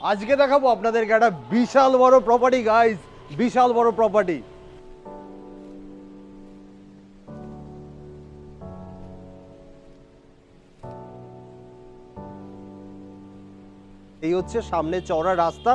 আজকে দেখাবো আপনাদেরকে একটা বিশাল বড় প্রপার্টি গাইস বিশাল বড় প্রপার্টি এই হচ্ছে সামনে চওড়া রাস্তা।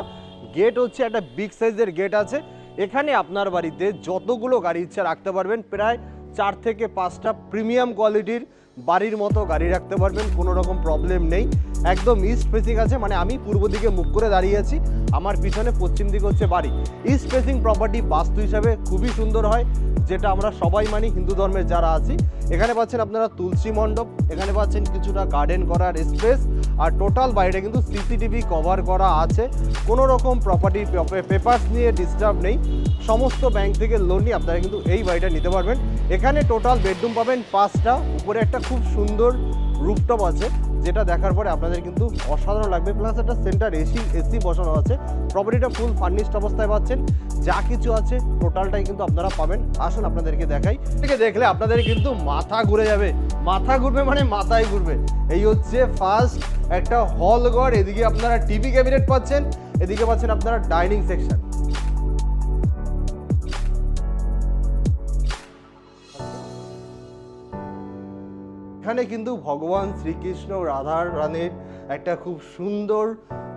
গেট হচ্ছে একটা বিগ সাইজের গেট আছে। এখানে আপনার বাড়িতে যতগুলো গাড়ি ইচ্ছা রাখতে পারবেন, প্রায় চার থেকে পাঁচটা প্রিমিয়াম কোয়ালিটির বাড়ির মতো গাড়ি রাখতে পারবেন, কোনো রকম প্রবলেম নেই। একদম ইস্ট ফেসিং আছে মানে আমি পূর্ব দিকে মুখ করে দাঁড়িয়ে আছি। আমার পিছনে পশ্চিম দিকে হচ্ছে বাড়ি। ইস্ট ফেসিং প্রপার্টি বাস্তু হিসাবে খুবই সুন্দর হয়, যেটা আমরা সবাই মানি, হিন্দু ধর্মের যারা আছি। এখানে পাচ্ছেন আপনারা তুলসী মণ্ডপ, এখানে পাচ্ছেন কিছুটা গার্ডেন করার স্পেস আর টোটাল বাইরে কিন্তু সিসিটিভি কভার করা আছে। কোনো রকম প্রপার্টি পেপার্স নিয়ে ডিস্টার্ব নেই। সমস্ত ব্যাংক থেকে লোন নিয়ে আপনারা কিন্তু এই বাড়িটা নিতে পারবেন। এখানে টোটাল বেডরুম পাবেন পাঁচটা, উপরে একটা খুব সুন্দর রুপটপ আছে। যেটা দেখার পরে আপনাদের কিন্তু অসাধারণ লাগবে। প্লাস একটা সেন্টার এসি এসি বসানো আছে। প্রপার্টিটা ফুল ফার্নিশড অবস্থায় পাচ্ছেন। যা কিছু আছে টোটালটাই কিন্তু আপনারা পাবেন। আসুন আপনাদেরকে দেখাই। থেকে দেখলে আপনাদের কিন্তু মাথা ঘুরে যাবে। মাথা ঘুরবে মানে মাথায় ঘুরবে। এই হচ্ছে ফার্স্ট একটা হল ঘর। এদিকে আপনারা টিভি ক্যাবিনেট পাচ্ছেন। এদিকে পাচ্ছেন আপনারা ডাইনিং সেকশন এখানে কিন্তু ভগবান শ্রীকৃষ্ণ রাধা রানীর একটা খুব সুন্দর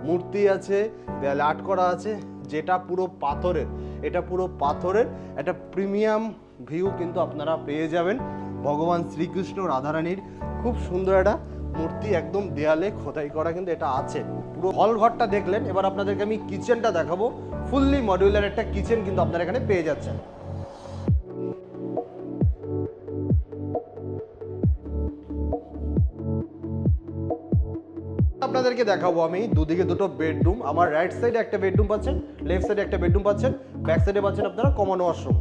মূর্তি আছে, দেয়ালে আর্ট করা আছে, যেটা পুরো পাথরের, এটা পুরো পাথরের একটা প্রিমিয়াম ভিউ কিন্তু আপনারা পেয়ে যাবেন। ভগবান শ্রীকৃষ্ণ রাধারানীর খুব সুন্দর একটা মূর্তি একদম দেয়ালে খোদাই করা কিন্তু এটা আছে। পুরো হল ঘরটা দেখলেন, এবার আপনাদেরকে আমি কিচেনটা দেখাবো। ফুললি মডিউলার একটা কিচেন কিন্তু আপনারা এখানে পেয়ে যাচ্ছেন। আপনাদেরকে দেখাবো আমি। দুদিকে দুটো বেডরুম আমার রাইট সাইডে একটা বেডরুম পাচ্ছেন লেফট সাইডে একটা বেডরুম পাচ্ছেন ব্যাক সাইডে পাচ্ছেন আপনারা কমন ওয়াশরুম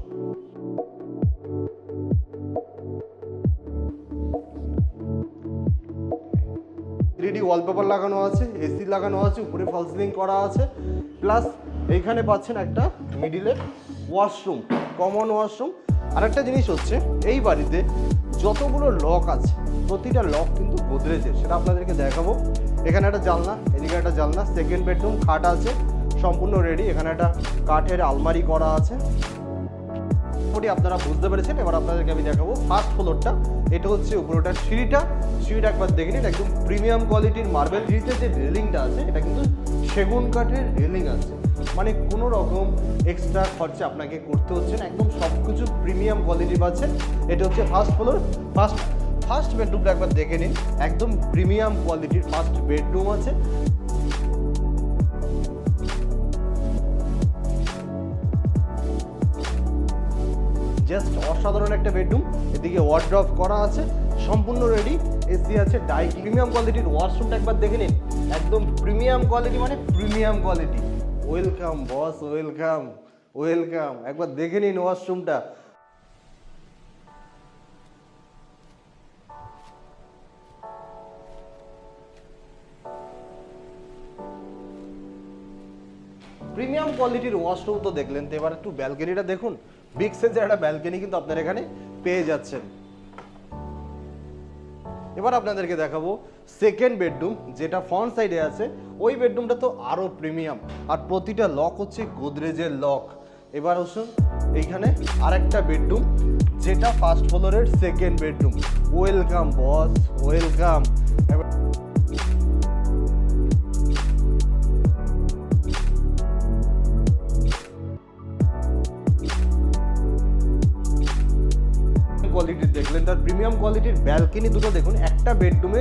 থ্রিডি ওয়ালপেপার লাগানো আছে এসি লাগানো আছে, উপরে ফল সিলিং করা আছে। প্লাস এইখানে পাচ্ছেন একটা মিডিলে ওয়াশরুম কমন ওয়াশরুম আরেকটা জিনিস হচ্ছে, এই বাড়িতে যতগুলো লক আছে, প্রতিটা লক কিন্তু গোদরেজের, সেটা আপনাদেরকে দেখাবো। এখানে একটা জানলা, এদিকে একটা জানলা সেকেন্ড বেডরুম খাট আছে, সম্পূর্ণ রেডি এখানে একটা কাঠের আলমারি করা আছে। মোটামুটি আপনারা বুঝতে পেরেছেন, এবার আপনাদেরকে আমি দেখাবো ফার্স্ট ফ্লোরটা এটা হচ্ছে উপরটার সিঁড়িটা সিঁড়িটা একবার দেখে নিন, একদম প্রিমিয়াম কোয়ালিটির মার্বেল সিঁড়িতে যে রেলিংটা আছে, এটা কিন্তু সেগুন কাঠের রেলিং আছে। মানে কোনো রকম এক্সট্রা খরচা আপনাকে করতে হচ্ছে না, একদম সব কিছু প্রিমিয়াম কোয়ালিটি পাচ্ছেন এটা হচ্ছে ফার্স্ট ফ্লোর ফার্স্ট ফার্স্ট বেডরুমটা একবার দেখে নিন। একদম প্রিমিয়াম কোয়ালিটির ফার্স্ট বেডরুম আছে। জাস্ট অসাধারণ একটা বেডরুম এদিকে ওয়ার্ড্রপ করা আছে। সম্পূর্ণ রেডি এসি আছে। ডাই প্রিমিয়াম কোয়ালিটির ওয়াশরুমটা একবার দেখে নিন। একদম প্রিমিয়াম কোয়ালিটি মানে premium quality welcome boss welcome welcome একবার দেখে নিন ওয়াশরুমটা কোয়ালিটির ওয়াশরুম তো দেখলেন, তো এবার একটু ব্যালকনিটা দেখুন। বিগ সাইজের একটা ব্যালকনি কিন্তু আপনারা এখানে পেয়ে যাচ্ছেন। এবার আপনাদেরকে দেখাবো সেকেন্ড বেডরুম যেটা ফ্রন্ট সাইডে আছে, ওই বেডরুমটা তো আরও প্রিমিয়াম আর প্রতিটা লক হচ্ছে গোদরেজের লক এবার আসুন, এইখানে আরেকটা বেডরুম যেটা ফার্স্ট ফ্লোরের second bedroom welcome boss welcome এবার কোয়ালিটির দেখলেন, তার প্রিমিয়াম কোয়ালিটির ব্যালকনি দুটো দেখুন, একটা বেডরুমে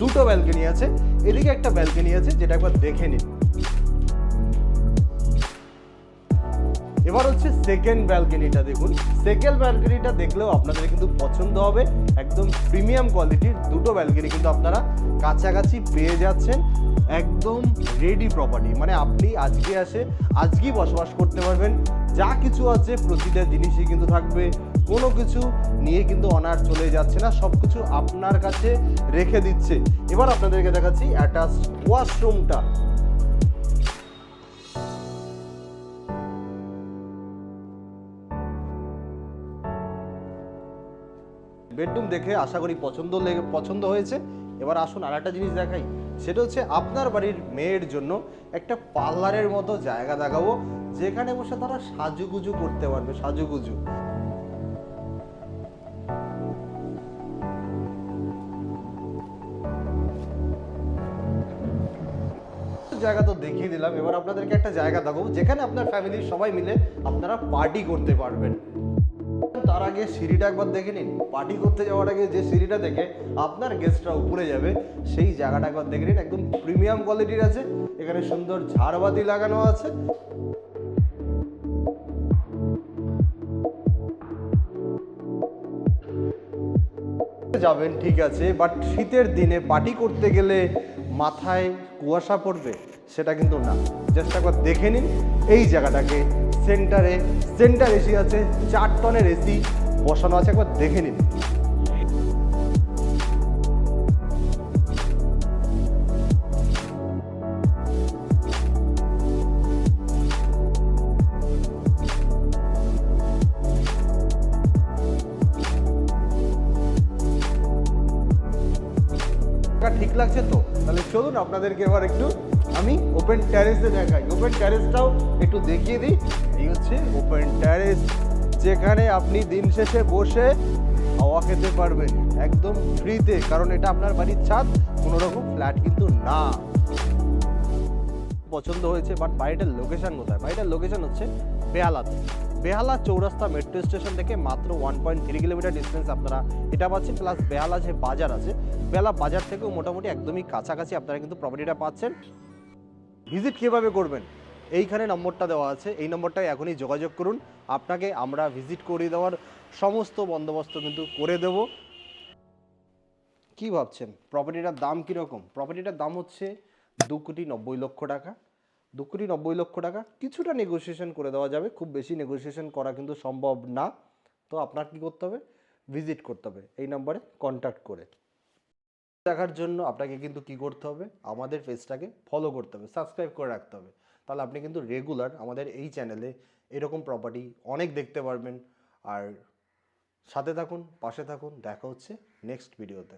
দুটো ব্যালকনি আছে, এদিকে একটা ব্যালকনি আছে, যেটা একবার দেখে নিন। এবার হচ্ছে সেকেন্ড ব্যালকনিটা দেখুন। সেকেন্ড ব্যালকনিটা দেখলেও আপনাদের কিন্তু পছন্দ হবে, একদম প্রিমিয়াম কোয়ালিটির দুটো ব্যালকনি কিন্তু আপনারা কাছাকাছি পেয়ে যাচ্ছেন, একদম রেডি প্রপার্টি মানে আপনি আজকে আসে আজকেই বসবাস করতে পারবেন, যা কিছু আছে, প্রতিটা জিনিসই কিন্তু থাকবে। কোনো কিছু নিয়ে কিন্তু অনার চলে যাচ্ছে না সব কিছু আপনার কাছে রেখে দিচ্ছে। এবার আপনাদেরকে দেখাচ্ছি অ্যাটাচ ওয়াশরুমটা বেডরুম দেখে আশা করি পছন্দ লেগে পছন্দ হয়েছে। এবার আসুন আর একটা জিনিস দেখাই। সেটা হচ্ছে আপনার বাড়ির মেয়ের জন্য একটা পার্লারের মতো জায়গা দেখাবো, যেখানে বসে তারা সাজুগুজু করতে পারবে, সাজুগুজু। জায়গা তো দেখিয়ে দিলাম। এবার আপনাদেরকে একটা জায়গা দেখাবো, যেখানে আপনার ফ্যামিলির সবাই মিলে আপনারা পার্টি করতে পারবেন। তার আগে সিঁড়িটা একবার দেখে নিন। পার্টি করতে যাওয়ার আগে যে সিঁড়িটা দেখে আপনার গেস্টরা উপরে যাবে, সেই জায়গাটা একবার দেখে নিন। একদম প্রিমিয়াম কোয়ালিটির আছে। এখানে সুন্দর ঝাড়বাতি লাগানো আছে। যাবেন, ঠিক আছে। বাট শীতের দিনে পার্টি করতে গেলে মাথায় কুয়াশা পড়বে, সেটা কিন্তু না। জাস্ট একবার দেখে নিন, এই জায়গাটাকে সেন্টারে, সেন্টার এসি আছে, চার টনের এসি বসানো আছে, একবার দেখে নিন। ঠিক লাগছে আপনাদেরকে এবার একটু আমি ওপেন ট্যারেসে দেখাই। ওপেন ট্যারেসটাও একটু দেখিয়ে দিই। এই হচ্ছে ওপেন ট্যারেস যেখানে আপনি দিন শেষে বসে হাওয়া খেতে পারবেন। একদম ফ্রিতে কারণ এটা আপনার বাড়ির ছাদ কোনো রকম ফ্ল্যাট কিন্তু না। পছন্দ হয়েছে বাট বাড়িটার লোকেশন কোথায়? বাড়িটার লোকেশন হচ্ছে বেহালাতে বেহালা চৌরাস্তা মেট্রো স্টেশন থেকে মাত্র one point three kilometre distance আপনারা এটা পাচ্ছেন প্লাস বেহালা যে বাজার আছে, বেহালা বাজার থেকেও মোটামুটি একদমই কাছাকাছি আপনারা কিন্তু প্রপার্টিটা পাচ্ছেন। ভিজিট কীভাবে করবেন? এইখানে নম্বরটা দেওয়া আছে, এই নম্বরটায় এখনই যোগাযোগ করুন। আপনাকে আমরা ভিজিট করিয়ে দেওয়ার সমস্ত বন্দোবস্ত কিন্তু করে দেব। কি ভাবছেন? প্রপার্টিটার দাম কীরকম? প্রপার্টিটার দাম হচ্ছে দু কোটি নব্বই লক্ষ টাকা। দু কোটি নব্বই লক্ষ টাকা কিছুটা নেগোসিয়েশন করে দেওয়া যাবে। খুব বেশি নেগোসিয়েশন করা কিন্তু সম্ভব না। তো আপনার কি করতে হবে? ভিজিট করতে হবে এই নম্বরে কন্ট্যাক্ট করে। দেখার জন্য আপনাকে কিন্তু কি করতে হবে? আমাদের পেজটাকে ফলো করতে হবে সাবস্ক্রাইব করে রাখতে হবে। তাহলে আপনি কিন্তু রেগুলার আমাদের এই চ্যানেলে এরকম প্রপার্টি অনেক দেখতে পারবেন। আর সাথে থাকুন, পাশে থাকুন, দেখা হচ্ছে নেক্সট ভিডিওতে